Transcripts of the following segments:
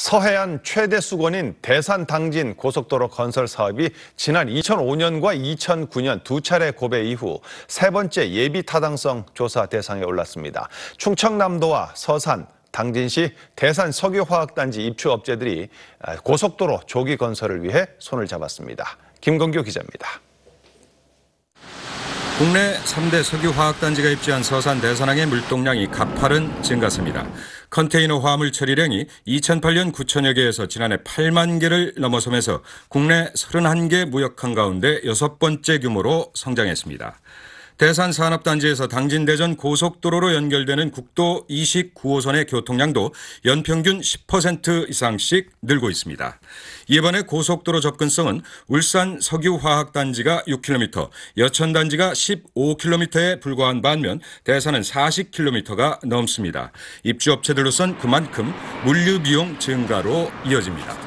서해안 최대 수건인 대산 당진 고속도로 건설 사업이 지난 2005년과 2009년 두 차례 고배 이후 세 번째 예비 타당성 조사 대상에 올랐습니다. 충청남도와 서산, 당진시 대산 석유화학단지 입주업체들이 고속도로 조기 건설을 위해 손을 잡았습니다. 김건규 기자입니다. 국내 3대 석유화학단지가 입지한 서산 대산항의 물동량이 가파른 증가세입니다. 컨테이너 화물 처리량이 2008년 9천여 개에서 지난해 8만 개를 넘어서면서 국내 31개 무역항 가운데 여섯 번째 규모로 성장했습니다. 대산 산업단지에서 당진대전 고속도로로 연결되는 국도 29호선의 교통량도 연평균 10% 이상씩 늘고 있습니다. 이번에 고속도로 접근성은 울산 석유화학단지가 6km, 여천단지가 15km에 불과한 반면 대산은 40km가 넘습니다. 입주업체들로선 그만큼 물류 비용 증가로 이어집니다.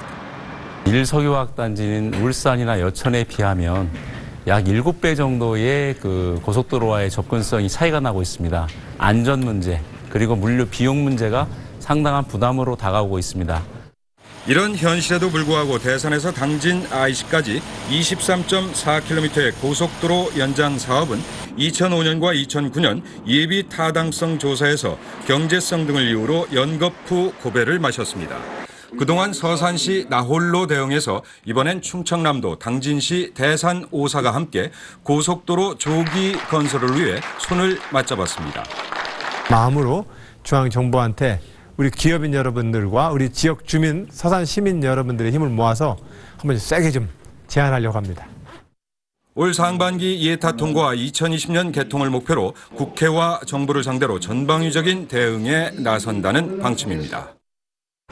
1석유화학단지는 울산이나 여천에 비하면 약 7배 정도의 그 고속도로와의 접근성이 차이가 나고 있습니다. 안전 문제, 그리고 물류 비용 문제가 상당한 부담으로 다가오고 있습니다. 이런 현실에도 불구하고 대산에서 당진 IC까지 23.4km의 고속도로 연장 사업은 2005년과 2009년 예비 타당성 조사에서 경제성 등을 이유로 연거푸 고배를 마셨습니다. 그동안 서산시 나홀로 대응해서 이번엔 충청남도 당진시 대산 오사가 함께 고속도로 조기 건설을 위해 손을 맞잡았습니다. 마음으로 중앙정부한테 우리 기업인 여러분들과 우리 지역 주민, 서산 시민 여러분들의 힘을 모아서 한번 세게 좀 제안하려고 합니다. 올 상반기 예타 통과 2020년 개통을 목표로 국회와 정부를 상대로 전방위적인 대응에 나선다는 방침입니다.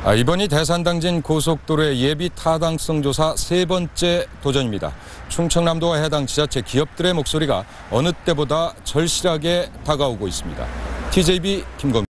아, 이번이 대산당진 고속도로의 예비 타당성 조사 세 번째 도전입니다. 충청남도와 해당 지자체 기업들의 목소리가 어느 때보다 절실하게 다가오고 있습니다. TJB 김건